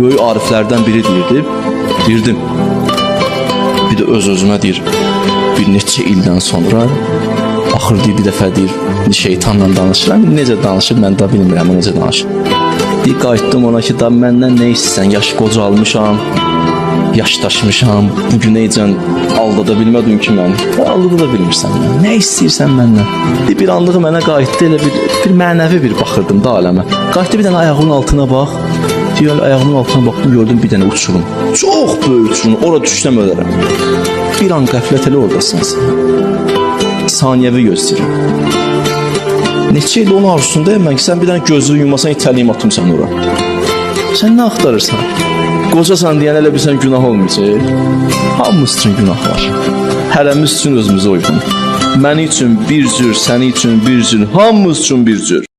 böyük ariflərdən biri deyirdi. Deyirdim. Bir də öz özümə deyir. Bir neçə ildən sonra axır deyir bir dəfə deyir şeytanla danışıram. Necə danışır mən də bilmirəm necə danışır. Deyir qayıtdım ona ki, da məndən nə istəsən? Yaş qocalmışam. Yaşdaşmışam. Bu günəcən aldada bilmədim ki mən. Aldada da bilmirsən mən. Nə istəyirsən məndən? Deyir, bir anlıq mənə qayıtdı elə bir bir mənəvi bir baxırdım da aləmə. Qayıtdı bir dənə ayağımın altına bax. Deyir, ayağımın altına baxdım, gördüm bir dənə uçurum. Çox böyük uçurum. Ora düşsəm ölərəm. Bir an qəflət elə oradasın sən. Saniyəvi gözləyirəm. Neçə il onun arzusundayım mən ki, sən bir dənə gözünü yumasan, itəliyim atım sən ora. Sən nə axtarırsan? Qocasan deyən elə bilsən günah olmayacaq. Hamımız üçün günah var. Hərəmiz üçün özümüzə uyğun. Məni üçün bir cür, səni üçün bir cür, hamımız üçün bir cür.